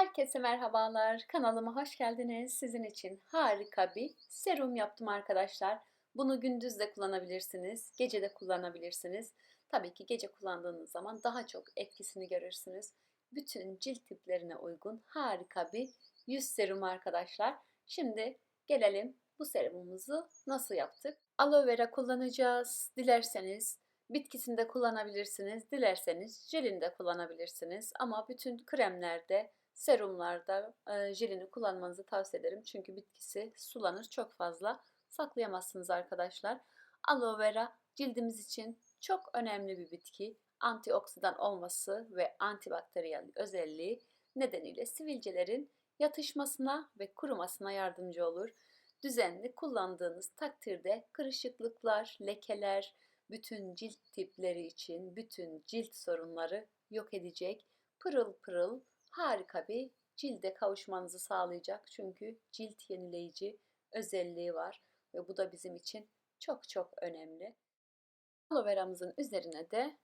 Herkese merhabalar. Kanalıma hoş geldiniz. Sizin için harika bir serum yaptım arkadaşlar. Bunu gündüz de kullanabilirsiniz, gece de kullanabilirsiniz. Tabii ki gece kullandığınız zaman daha çok etkisini görürsünüz. Bütün cilt tiplerine uygun harika bir yüz serumu arkadaşlar. Şimdi gelelim bu serumumuzu nasıl yaptık? Aloe vera kullanacağız. Dilerseniz bitkisini de kullanabilirsiniz. Dilerseniz jelini de kullanabilirsiniz. Ama bütün kremlerde serumlarda e, jelini kullanmanızı tavsiye ederim. Çünkü bitkisi sulanır çok fazla saklayamazsınız arkadaşlar. Aloe vera cildimiz için çok önemli bir bitki. Antioksidan olması ve antibakteriyel özelliği nedeniyle sivilcelerin yatışmasına ve kurumasına yardımcı olur. Düzenli kullandığınız takdirde kırışıklıklar, lekeler, bütün cilt tipleri için bütün cilt sorunları yok edecek pırıl pırıl harika bir cilde kavuşmanızı sağlayacak. Çünkü cilt yenileyici özelliği var ve bu da bizim için çok çok önemli. Aloe veramızın üzerine de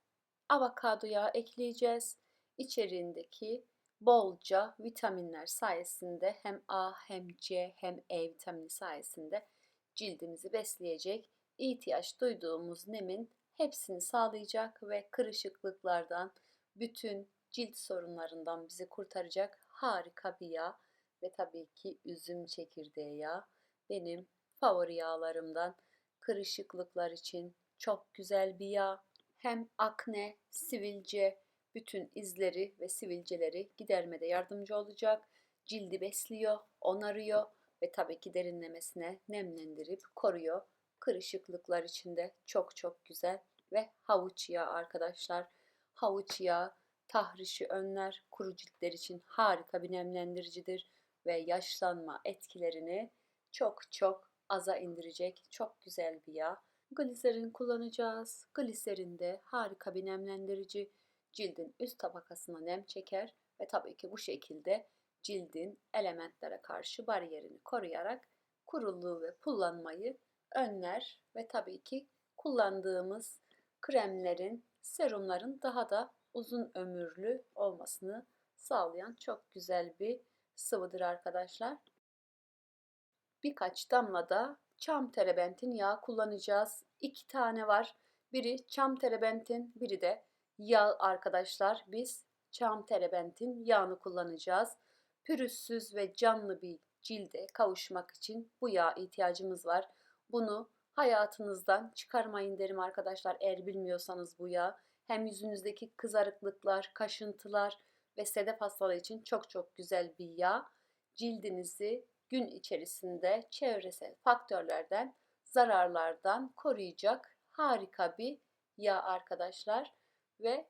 avokado yağı ekleyeceğiz. İçeriğindeki bolca vitaminler sayesinde hem A hem C hem E vitamini sayesinde cildimizi besleyecek, ihtiyaç duyduğumuz nemin hepsini sağlayacak ve kırışıklıklardan, bütün cilt sorunlarından bizi kurtaracak harika bir yağ ve tabii ki üzüm çekirdeği yağı benim favori yağlarımdan kırışıklıklar için çok güzel bir yağ. Hem akne, sivilce, bütün izleri ve sivilceleri gidermede yardımcı olacak. Cildi besliyor, onarıyor ve tabii ki derinlemesine nemlendirip koruyor. Kırışıklıklar için de çok çok güzel ve havuç yağı arkadaşlar. Havuç yağı tahrişi önler, kuru ciltler için harika bir nemlendiricidir ve yaşlanma etkilerini çok çok aza indirecek çok güzel bir yağ. Gliserin kullanacağız. Gliserin de harika bir nemlendirici. Cildin üst tabakasına nem çeker ve tabii ki bu şekilde cildin elementlere karşı bariyerini koruyarak kuruluğu ve pullanmayı önler ve tabii ki kullandığımız kremlerin, serumların daha da uzun ömürlü olmasını sağlayan çok güzel bir sıvıdır arkadaşlar. Birkaç damla da çam terebentin yağı kullanacağız. İki tane var. Biri çam terebentin, biri de yağ arkadaşlar. Biz çam terebentin yağını kullanacağız. Pürüzsüz ve canlı bir cilde kavuşmak için bu yağ ihtiyacımız var. Bunu hayatınızdan çıkarmayın derim arkadaşlar eğer bilmiyorsanız bu yağ hem yüzünüzdeki kızarıklıklar, kaşıntılar ve sedef hastalığı için çok çok güzel bir yağ. Cildinizi gün içerisinde çevresel faktörlerden, zararlardan koruyacak harika bir yağ arkadaşlar ve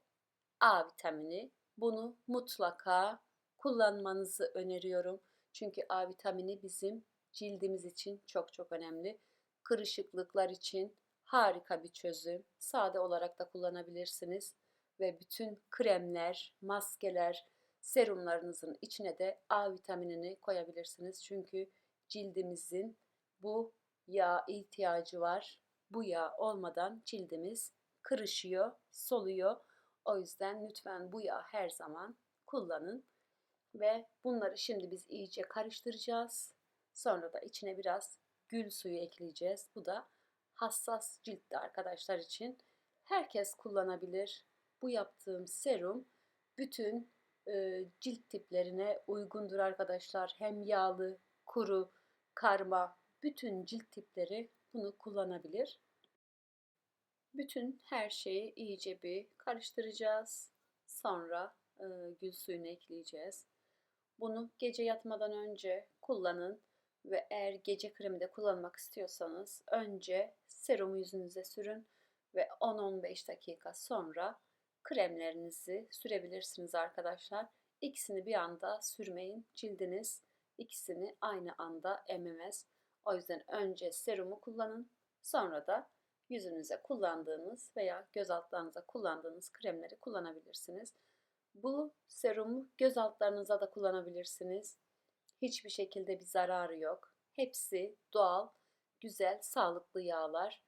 A vitamini. Bunu mutlaka kullanmanızı öneriyorum. Çünkü A vitamini bizim cildimiz için çok çok önemli. Kırışıklıklar için, harika bir çözüm. Sade olarak da kullanabilirsiniz ve bütün kremler, maskeler, serumlarınızın içine de A vitaminini koyabilirsiniz. Çünkü cildimizin bu yağ ihtiyacı var. Bu yağ olmadan cildimiz kırışıyor, soluyor. O yüzden lütfen bu yağ her zaman kullanın. Ve bunları şimdi biz iyice karıştıracağız. Sonra da içine biraz gül suyu ekleyeceğiz. Bu da hassas ciltte arkadaşlar için herkes kullanabilir. Bu yaptığım serum bütün e, cilt tiplerine uygundur arkadaşlar. Hem yağlı, kuru, karma bütün cilt tipleri bunu kullanabilir. Bütün her şeyi iyice bir karıştıracağız. Sonra e, gül suyunu ekleyeceğiz. Bunu gece yatmadan önce kullanın ve eğer gece kremi de kullanmak istiyorsanız önce serumu yüzünüze sürün ve 10-15 dakika sonra kremlerinizi sürebilirsiniz arkadaşlar. İkisini bir anda sürmeyin. Cildiniz ikisini aynı anda ememez. O yüzden önce serumu kullanın. Sonra da yüzünüze kullandığınız veya göz altlarınıza kullandığınız kremleri kullanabilirsiniz. Bu serumu göz altlarınıza da kullanabilirsiniz. Hiçbir şekilde bir zararı yok. Hepsi doğal, güzel, sağlıklı yağlar.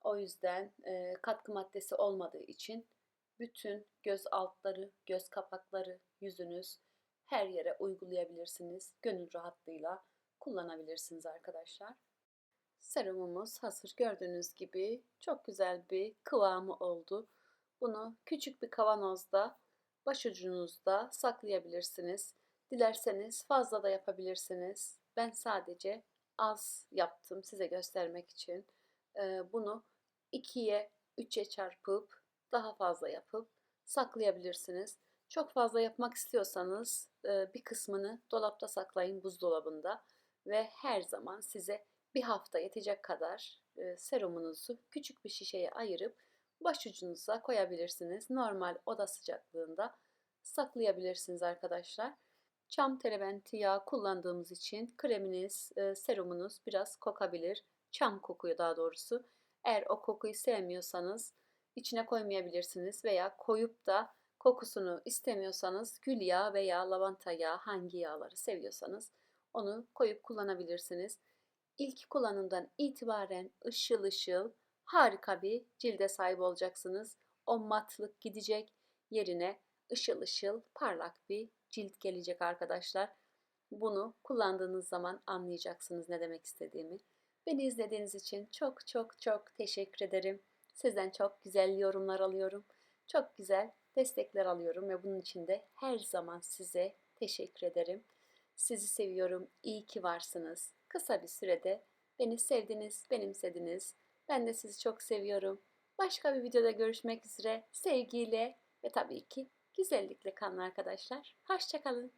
O yüzden e, katkı maddesi olmadığı için bütün göz altları, göz kapakları, yüzünüz her yere uygulayabilirsiniz. Gönül rahatlığıyla kullanabilirsiniz arkadaşlar. Serumumuz hazır. Gördüğünüz gibi çok güzel bir kıvamı oldu. Bunu küçük bir kavanozda başucunuzda saklayabilirsiniz. Dilerseniz fazla da yapabilirsiniz. Ben sadece az yaptım size göstermek için. Ee, bunu ikiye, üçe çarpıp daha fazla yapıp saklayabilirsiniz. Çok fazla yapmak istiyorsanız e, bir kısmını dolapta saklayın buzdolabında ve her zaman size bir hafta yetecek kadar e, serumunuzu küçük bir şişeye ayırıp başucunuza koyabilirsiniz. Normal oda sıcaklığında saklayabilirsiniz arkadaşlar. Çam terebenti yağı kullandığımız için kreminiz, e, serumunuz biraz kokabilir. Çam kokuyor daha doğrusu. Eğer o kokuyu sevmiyorsanız içine koymayabilirsiniz veya koyup da kokusunu istemiyorsanız gül yağı veya lavanta yağı hangi yağları seviyorsanız onu koyup kullanabilirsiniz. İlk kullanımdan itibaren ışıl ışıl harika bir cilde sahip olacaksınız. O matlık gidecek yerine ışıl ışıl parlak bir cilt gelecek arkadaşlar. Bunu kullandığınız zaman anlayacaksınız ne demek istediğimi. Beni izlediğiniz için çok çok çok teşekkür ederim. Sizden çok güzel yorumlar alıyorum. Çok güzel destekler alıyorum ve bunun için de her zaman size teşekkür ederim. Sizi seviyorum. İyi ki varsınız. Kısa bir sürede beni sevdiniz, benimsediniz. Ben de sizi çok seviyorum. Başka bir videoda görüşmek üzere. Sevgiyle ve tabii ki güzellikle kalın arkadaşlar. Hoşçakalın.